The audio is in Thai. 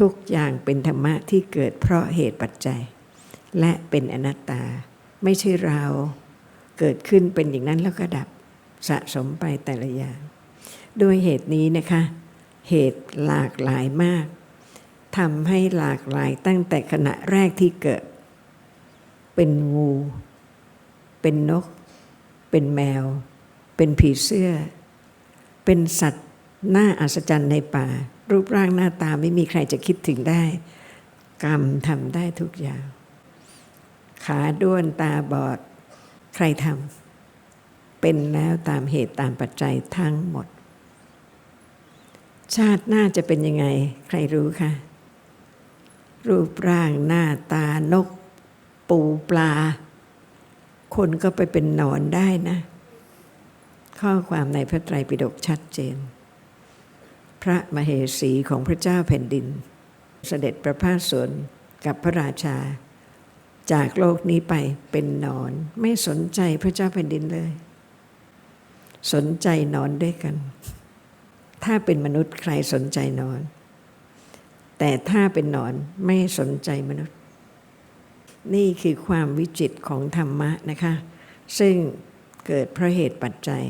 ทุกอย่างเป็นธรรมะที่เกิดเพราะเหตุปัจจัย และเป็นอนัตตา ไม่ใช่เราเกิดขึ้นเป็นอย่างนั้นแล้วก็ดับสะสมไปแต่ละอย่างด้วยเหตุนี้นะคะ เหตุหลากหลายมากทำให้หลากหลายตั้งแต่ขณะแรกที่เกิด เป็นงู เป็นนก เป็นแมว เป็นผีเสื้อ เป็นสัตว์น่าอัศจรรย์ในป่า รูปร่างหน้าตาไม่มีใครจะคิดถึงได้ กรรมทำได้ทุกอย่าง ขาด้วนตาบอด ใครทำเป็นแล้วตามเหตุตามปัจจัยทั้งหมด ชาติหน้าจะเป็นยังไง ใครรู้คะรูปร่างหน้าตานก ปูปลา คนก็ไปเป็นหนอนได้นะ ข้อความในพระไตรปิฎกชัดเจน พระมเหสีของพระเจ้าแผ่นดิน เสด็จประพาสสวนกับพระราชา จากโลกนี้ไปเป็นนอนไม่สนใจพระเจ้าแผ่นดินเลย สนใจนอนด้วยกัน ถ้าเป็นมนุษย์ใครสนใจนอน แต่ถ้าเป็นนอนไม่สนใจมนุษย์ นี่คือความวิจิตของธรรมะนะคะ ซึ่งเกิดเพราะเหตุปัจจัย